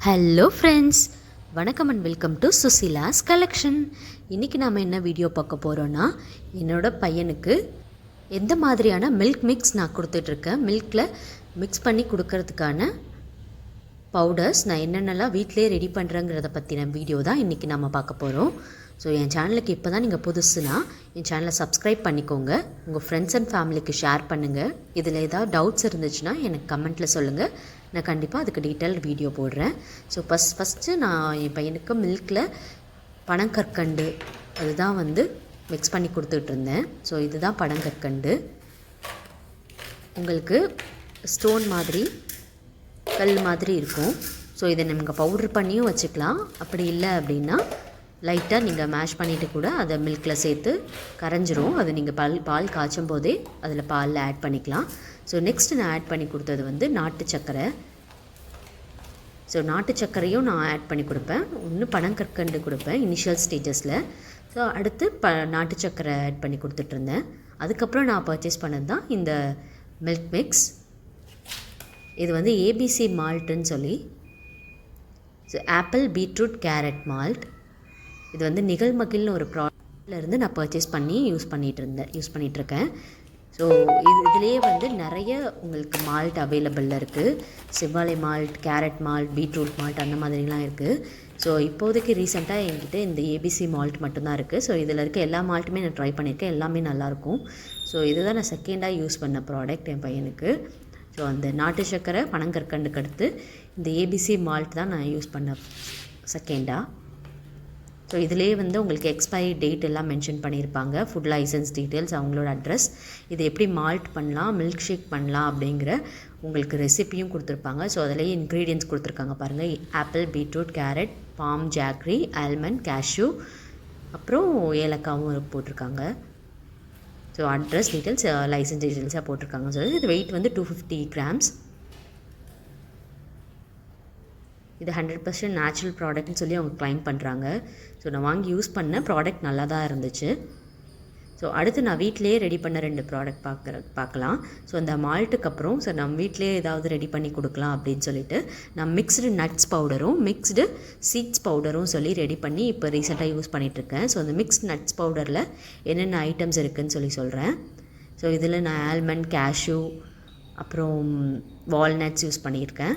Hello friends வணக்கம் and welcome to Sushila's collection இன்றைக்கி நாம் என்ன வீடியோ பார்க்க போகிறோன்னா என்னோடய பையனுக்கு எந்த மாதிரியான மில்க் மிக்ஸ் நான் கொடுத்துட்ருக்கேன். மில்கில் மிக்ஸ் பண்ணி கொடுக்கறதுக்கான பவுடர்ஸ் நான் என்னென்னலாம் வீட்டிலே ரெடி பண்ணுறேங்கிறத பற்றின வீடியோ தான் இன்றைக்கி நம்ம பார்க்க போகிறோம் ஸோ என் சேனலுக்கு இப்போ தான் நீங்கள் புதுசுனா என் சேனலை சப்ஸ்கிரைப் பண்ணிக்கோங்க. உங்கள் ஃப்ரெண்ட்ஸ் அண்ட் ஃபேமிலிக்கு ஷேர் பண்ணுங்கள் இதில் ஏதாவது டவுட்ஸ் இருந்துச்சுன்னா எனக்கு கமெண்ட்டில் சொல்லுங்கள் நான் கண்டிப்பாக அதுக்கு டீட்டெயில் வீடியோ போடுறேன். ஸோ ஃபஸ்ட் ஃபஸ்ட்டு நான் என் பையனுக்கு மில்கில் பனங்கற்கண்டு அதுதான் வந்து மிக்ஸ் பண்ணி கொடுத்துட்டு இருந்தேன் ஸோ இதுதான் பனங்கற்கண்டு உங்களுக்கு ஸ்டோன் மாதிரி கல் மாதிரி இருக்கும். ஸோ இதை நீங்கள் பவுட்ரு பண்ணியும் வச்சுக்கலாம். அப்படி இல்லை அப்படின்னா லைட்டாக நீங்கள் மேஷ் பண்ணிவிட்டு கூட அதை மில்கில் சேர்த்து கரைஞ்சிரும். அது நீங்கள் பால் பால் காய்ச்சும் போதே அதில் பாலில் ஆட் பண்ணிக்கலாம். ஸோ நெக்ஸ்ட் நான் ஆட் பண்ணி கொடுத்தது வந்து நாட்டு சர்க்கரை ஸோ நாட்டு சர்க்கரையும் நான் ஆட் பண்ணி கொடுப்பேன். ஒன்று பனங்கற்கண்டு கொடுப்பேன் இனிஷியல் ஸ்டேஜஸில் ஸோ அடுத்து ப நாட்டு சர்க்கரை ஆட் பண்ணி கொடுத்துட்ருந்தேன். அதுக்கப்புறம் நான் பர்ச்சேஸ் பண்ணது தான் இந்த மில்க் மிக்ஸ் இது வந்து ஏபிசி மால்ட்டுன்னு சொல்லி. So apple beetroot carrot malt இது வந்து நிகழ்மகில்னு ஒரு ப்ராடக்ட்லேருந்து நான் பர்ச்சேஸ் பண்ணி யூஸ் பண்ணிகிட்டு இருந்தேன். யூஸ் பண்ணிகிட்ருக்கேன் ஸோ இது இதுலேயே வந்து நிறைய உங்களுக்கு மால்ட் அவைலபிளில் இருக்குது செவ்வாழை malt carrot malt beetroot malt அந்த மாதிரிலாம் இருக்குது ஸோ இப்போதைக்கு ரீசெண்டாக என்கிட்ட இந்த ஏபிசி மால்ட் மட்டும்தான் இருக்குது ஸோ இதில் இருக்க எல்லா மால்ட்டுமே நான் ட்ரை பண்ணியிருக்கேன். எல்லாமே நல்லாயிருக்கும். ஸோ இதுதான் நான் செகண்டாக யூஸ் பண்ண ப்ராடக்ட் என் பையனுக்கு. ஸோ அந்த நாட்டு சர்க்கரை பனங்கற்கண்டுக்கு அடுத்து இந்த ஏபிசி மால்ட் தான் நான் யூஸ் பண்ண செகண்டாக ஸோ இதிலே வந்து உங்களுக்கு எக்ஸ்பைரி டேட் எல்லாம் மென்ஷன் பண்ணியிருப்பாங்க ஃபுட் லைசன்ஸ் டீட்டெயில்ஸ் அவங்களோட அட்ரஸ் இது எப்படி மால்ட் பண்ணலாம் மில்க் ஷேக் பண்ணலாம் அப்படிங்கிற உங்களுக்கு ரெசிப்பியும் கொடுத்துருப்பாங்க. ஸோ அதிலேயே இன்க்ரீடியன்ஸ் கொடுத்துருக்காங்க பாருங்கள் apple beetroot carrot palm jaggery almond cashew அப்புறம் ஏலக்காவும் போட்டிருக்காங்க. ஸோ அட்ரஸ் டீட்டெயில்ஸ் லைசன்ஸ் டீட்டெயில்ஸாக போட்டிருக்காங்க. ஸோ இது வெயிட் வந்து டூ ஃபிஃப்டி கிராம்ஸ் இது ஹண்ட்ரட் பர்சன்ட் நேச்சுரல் ப்ராடக்ட்னு சொல்லி அவங்க க்ளைம் பண்ணுறாங்க ஸோ நான் வாங்கி யூஸ் பண்ண ப்ராடக்ட் நல்லா தான் இருந்துச்சு. ஸோ அடுத்து நான் வீட்டிலேயே ரெடி பண்ண ரெண்டு ப்ராடக்ட் பார்க்குற பார்க்கலாம். ஸோ அந்த மால்ட்டுக்கு அப்புறம் ஸோ நம்ம வீட்டிலேயே ஏதாவது ரெடி பண்ணி கொடுக்கலாம் அப்படின்னு சொல்லிட்டு நான் மிக்ஸ்டு நட்ஸ் பவுடரும் மிக்ஸ்டு சீட்ஸ் பவுடரும் சொல்லி ரெடி பண்ணி இப்போ ரீசெண்டாக யூஸ் பண்ணிகிட்ருக்கேன் ஸோ அந்த மிக்ஸ்ட் நட்ஸ் பவுடரில் என்னென்ன ஐட்டம்ஸ் இருக்குதுன்னு சொல்லி சொல்கிறேன் ஸோ இதில் நான் ஆல்மண்ட் கேஷ்யூ அப்புறம் வால்நட்ஸ் யூஸ் பண்ணியிருக்கேன்.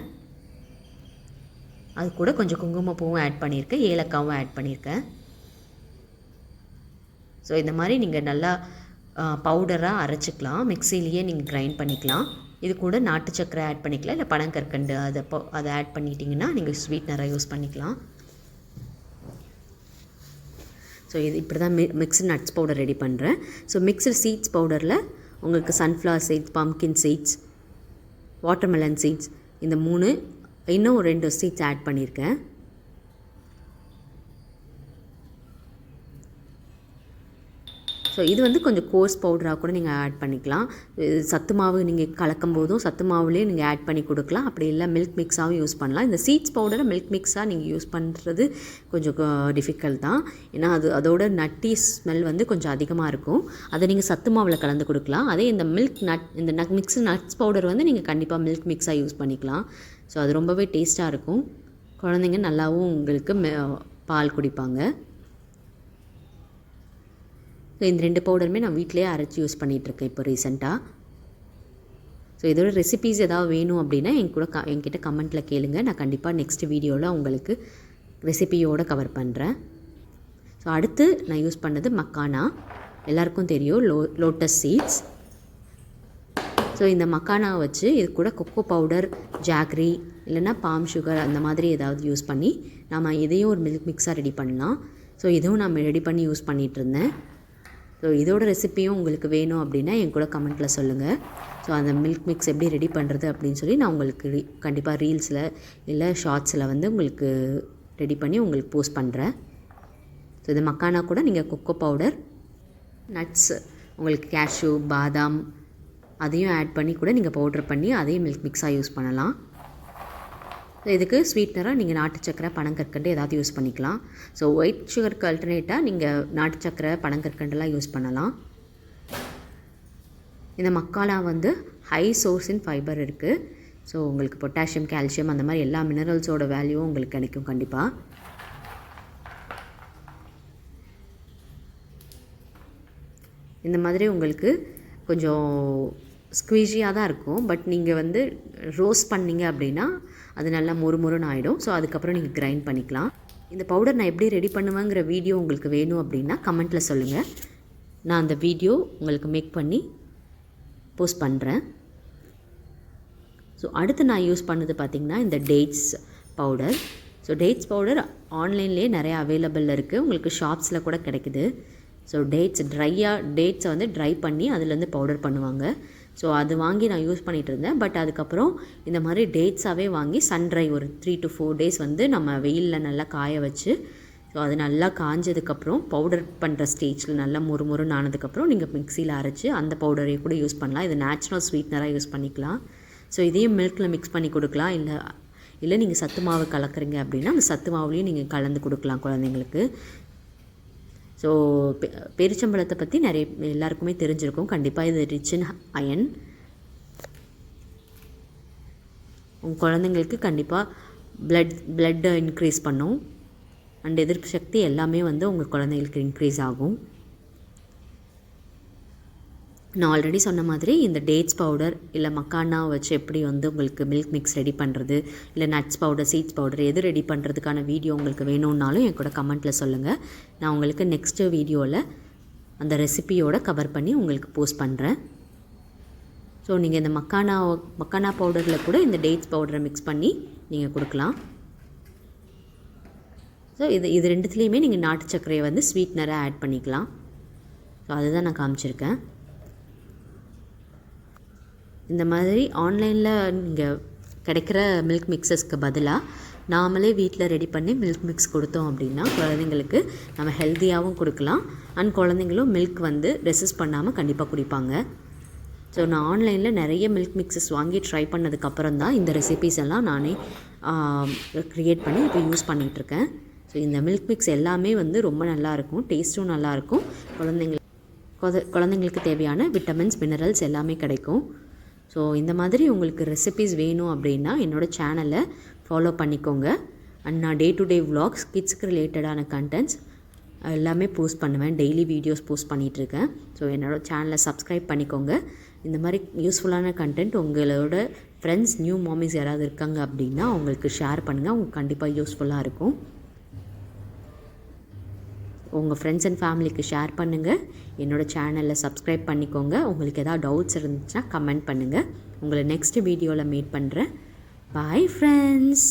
அது கூட கொஞ்சம் குங்குமப்பூவும் ஆட் பண்ணியிருக்கேன் ஏலக்காவும் ஆட் பண்ணியிருக்கேன் ஸோ இந்த மாதிரி நீங்கள் நல்லா பவுடராக அரைச்சிக்கலாம். மிக்சிலேயே நீங்கள் கிரைண்ட் பண்ணிக்கலாம். இது கூட நாட்டு சக்கரை ஆட் பண்ணிக்கலாம். இல்லை பனங்கற்கண்டு அதை அதை ஆட் பண்ணிட்டீங்கன்னா நீங்கள் ஸ்வீட்னராக யூஸ் பண்ணிக்கலாம். ஸோ இது இப்படி தான் மி மிக்ஸ்டு நட்ஸ் பவுடர் ரெடி பண்ணுறேன் ஸோ மிக்ஸ்டு சீட்ஸ் பவுடரில் உங்களுக்கு sunflower seeds pumpkin seeds watermelon seeds இந்த மூணு இன்னும் ரெண்டு ஸ்டிச் ஆட் பண்ணியிருக்கேன் ஸோ இது வந்து கொஞ்சம் கோர்ஸ் பவுடராக கூட நீங்கள் ஆட் பண்ணிக்கலாம். சத்து மாவு நீங்கள் கலக்கும் போதும் சத்து மாவுலேயும் நீங்கள் ஆட் பண்ணி கொடுக்கலாம். அப்படி இல்லை மில்க் மிக்ஸாகவும் யூஸ் பண்ணலாம். இந்த சீட்ஸ் பவுடரை மில்க் மிக்ஸாக நீங்கள் யூஸ் பண்ணுறது கொஞ்சம் டிஃபிகல்ட் தான். ஏன்னா அது அதோட நட்டி ஸ்மெல் வந்து கொஞ்சம் அதிகமாக இருக்கும். அதை நீங்கள் சத்து மாவில் கலந்து கொடுக்கலாம். அதே இந்த மில்க் நட் இந்த நட் மிக்ஸ் நட்ஸ் பவுடர் வந்து நீங்கள் கண்டிப்பாக மில்க் மிக்ஸாக யூஸ் பண்ணிக்கலாம். ஸோ அது ரொம்பவே டேஸ்ட்டாக இருக்கும். குழந்தைங்க நல்லாவும் உங்களுக்கு பால் குடிப்பாங்க. ஸோ இந்த ரெண்டு பவுடருமே நான் வீட்டிலே அரைச்சி யூஸ் பண்ணிகிட்ருக்கேன் இப்போ ரீசெண்டாக ஸோ இதோட ரெசிபீஸ் ஏதாவது வேணும் அப்படின்னா என் கூட க என்கிட்ட கமெண்ட்டில் கேளுங்க. நான் கண்டிப்பாக நெக்ஸ்ட் வீடியோவில் உங்களுக்கு ரெசிபியோடு கவர் பண்ணுறேன் ஸோ அடுத்து நான் யூஸ் பண்ணது மக்கானா. எல்லாருக்கும் தெரியும் லோ லோட்டஸ் சீட்ஸ் ஸோ இந்த மக்கானா வச்சு இது கூட கொக்கோ பவுடர் ஜாக்ரி இல்லைன்னா பாம் சுகர் அந்த மாதிரி ஏதாவது யூஸ் பண்ணி நம்ம இதையும் ஒரு மில்க் மிக்ஸாக ரெடி பண்ணலாம். ஸோ இதுவும் நம்ம ரெடி பண்ணி யூஸ் பண்ணிகிட்டு இருந்தேன். ஸோ இதோட ரெசிப்பியும் உங்களுக்கு வேணும் அப்படின்னா என் கூட கமெண்ட்டில் சொல்லுங்கள் ஸோ அந்த மில்க் மிக்ஸ் எப்படி ரெடி பண்ணுறது அப்படின்னு சொல்லி நான் உங்களுக்கு கண்டிப்பாக ரீல்ஸில் இல்லை ஷார்ட்ஸில் வந்து உங்களுக்கு ரெடி பண்ணி உங்களுக்கு போஸ்ட் பண்ணுறேன் ஸோ இது மக்கானா கூட நீங்கள் கொக்கோ பவுடர் நட்ஸ் உங்களுக்கு கேஷ்யூ பாதாம் அதையும் ஆட் பண்ணி கூட நீங்கள் பவுட்ரு பண்ணி அதையும் மில்க் மிக்ஸாக யூஸ் பண்ணலாம். இதுக்கு ஸ்வீட்னராக நீங்கள் நாட்டு சக்கரை பனங்கற்கண்டு ஏதாவது யூஸ் பண்ணிக்கலாம். ஸோ ஒயிட் சுகருக்கு அல்டர்னேட்டாக நீங்கள் நாட்டு சக்கரை பனங்கற்கண்டுலாம் யூஸ் பண்ணலாம். இந்த மக்காலா வந்து ஹை சோர்ஸ் இன் ஃபைபர் இருக்குது ஸோ உங்களுக்கு பொட்டாசியம் கால்சியம் அந்த மாதிரி எல்லா மினரல்ஸோட வேல்யூவும் உங்களுக்கு கிடைக்கும் கண்டிப்பாக இந்த மாதிரி உங்களுக்கு கொஞ்சம் ஸ்குவீஷியாக தான் இருக்கும். பட் நீங்கள் வந்து ரோஸ்ட் பண்ணீங்க அப்படின்னா அது நல்லா முறுமுறுன்னு ஆகிடும் ஸோ அதுக்கப்புறம் நீங்கள் கிரைண்ட் பண்ணிக்கலாம். இந்த பவுடர் நான் எப்படி ரெடி பண்ணுவேங்கிற வீடியோ உங்களுக்கு வேணும் அப்படின்னா கமெண்ட்டில் சொல்லுங்கள் நான் அந்த வீடியோ உங்களுக்கு மேக் பண்ணி போஸ்ட் பண்ணுறேன் ஸோ அடுத்து நான் யூஸ் பண்ணது பார்த்திங்கன்னா இந்த dates powder so dates powder ஆன்லைன்லேயே நிறைய அவைலபிள் இருக்குது உங்களுக்கு ஷாப்ஸில் கூட கிடைக்குது. ஸோ டேட்ஸ் ட்ரையாக டேட்ஸை வந்து ட்ரை பண்ணி அதுலேருந்து பவுடர் பண்ணுவாங்க. ஸோ அது வாங்கி நான் யூஸ் பண்ணிகிட்டு இருந்தேன் பட் அதுக்கப்புறம் இந்த மாதிரி டேட்ஸாகவே வாங்கி சன் ட்ரை ஒரு த்ரீ டு ஃபோர் டேஸ் வந்து நம்ம வெயிலில் நல்லா காய வச்சு ஸோ அது நல்லா காஞ்சதுக்கப்புறம் பவுடர் பண்ணுற ஸ்டேஜில் நல்லா முறு முறுன்னு ஆனதுக்கப்புறம் நீங்கள் மிக்சியில் அரைச்சி அந்த பவுடரை கூட யூஸ் பண்ணலாம். இது நேச்சுரல் ஸ்வீட்னராக யூஸ் பண்ணிக்கலாம். ஸோ இதையும் மில்கில் மிக்ஸ் பண்ணி கொடுக்கலாம். இல்லை இல்லை நீங்கள் சத்து மாவு கலக்குறீங்க அப்படின்னா அந்த சத்து மாவுலேயும் நீங்கள் கலந்து கொடுக்கலாம் குழந்தைங்களுக்கு. ஸோ பெ பெருச்சம்பழத்தை பற்றி நிறைய எல்லாருக்குமே தெரிஞ்சிருக்கும். கண்டிப்பாக இது ரிச் இன் அயன். உங்கள் குழந்தைங்களுக்கு கண்டிப்பாக ப்ளட் ப்ளட்டை இன்க்ரீஸ் பண்ணும். அண்ட் எதிர்ப்பு சக்தி எல்லாமே வந்து உங்கள் குழந்தைங்களுக்கு இன்க்ரீஸ் ஆகும். நான் ஆல்ரெடி சொன்ன மாதிரி இந்த டேட்ஸ் பவுடர் இல்லை மக்கானா வச்சு எப்படி வந்து உங்களுக்கு மில்க் மிக்ஸ் ரெடி பண்ணுறது இல்லை நட்ஸ் பவுடர் சீட்ஸ் பவுடர் எது ரெடி பண்ணுறதுக்கான வீடியோ உங்களுக்கு வேணும்னாலும் என் கூட கமெண்ட்டில் சொல்லுங்கள் நான் உங்களுக்கு நெக்ஸ்ட்டு வீடியோவில் அந்த ரெசிபியோட கவர் பண்ணி உங்களுக்கு போஸ்ட் பண்ணுறேன் ஸோ நீங்கள் இந்த மக்கானா மக்கானா பவுடரில் கூட இந்த டேட்ஸ் பவுடரை மிக்ஸ் பண்ணி நீங்கள் கொடுக்கலாம். ஸோ இது இது ரெண்டுத்துலேயுமே நீங்கள் நாட்டு சர்க்கரையை வந்து ஸ்வீட்னராக ஆட் பண்ணிக்கலாம். ஸோ அதுதான் நான் காமிச்சிருக்கேன். இந்த மாதிரி ஆன்லைனில் நீங்கள் கிடைக்கிற மில்க் மிக்சஸ்க்கு பதிலாக நாமளே வீட்டில் ரெடி பண்ணி மில்க் மிக்ஸ் கொடுத்தோம் அப்படின்னா குழந்தைங்களுக்கு நம்ம ஹெல்த்தியாகவும் கொடுக்கலாம். அண்ட் குழந்தைங்களும் மில்க் வந்து ரெசிஸ்ட் பண்ணாமல் கண்டிப்பாக குடிப்பாங்க. ஸோ நான் ஆன்லைனில் நிறைய மில்க் மிக்சஸ் வாங்கி ட்ரை பண்ணதுக்கப்புறம் தான் இந்த ரெசிபீஸ் எல்லாம் நானே க்ரியேட் பண்ணி இப்போ யூஸ் பண்ணிகிட்ருக்கேன் ஸோ இந்த மில்க் மிக்ஸ் எல்லாமே வந்து ரொம்ப நல்லாயிருக்கும் டேஸ்ட்டும் நல்லாயிருக்கும் குழந்தைங்களுக்கு குழந்தைங்களுக்கு தேவையான விட்டமின்ஸ் மினரல்ஸ் எல்லாமே கிடைக்கும். ஸோ இந்த மாதிரி உங்களுக்கு ரெசிபிஸ் வேணும் அப்படின்னா என்னோடய சேனலை ஃபாலோ பண்ணிக்கோங்க. அண்ட் நான் டே டு டே விலாக்ஸ் கிட்ஸுக்கு ரிலேட்டடான கண்டென்ட்ஸ் எல்லாமே போஸ்ட் பண்ணுவேன். டெய்லி வீடியோஸ் போஸ்ட் பண்ணிகிட்ருக்கேன் ஸோ என்னோடய சேனலை சப்ஸ்கிரைப் பண்ணிக்கோங்க. இந்த மாதிரி யூஸ்ஃபுல்லான கண்டென்ட் உங்களோட ஃப்ரெண்ட்ஸ் நியூ மாமிஸ் யாராவது இருக்காங்க அப்படின்னா அவங்களுக்கு ஷேர் பண்ணுங்கள் அவங்க கண்டிப்பாக யூஸ்ஃபுல்லாக இருக்கும். உங்கள் ஃப்ரெண்ட்ஸ் அண்ட் ஃபேமிலிக்கு ஷேர் பண்ணுங்கள் என்னோடய சேனலில் சப்ஸ்கிரைப் பண்ணிக்கோங்க. உங்களுக்கு எதாவது டவுட்ஸ் இருந்துச்சுன்னா கமெண்ட் பண்ணுங்கள் உங்களை நெக்ஸ்ட் வீடியோவில் மீட் பண்ணுறேன் பாய் ஃப்ரெண்ட்ஸ்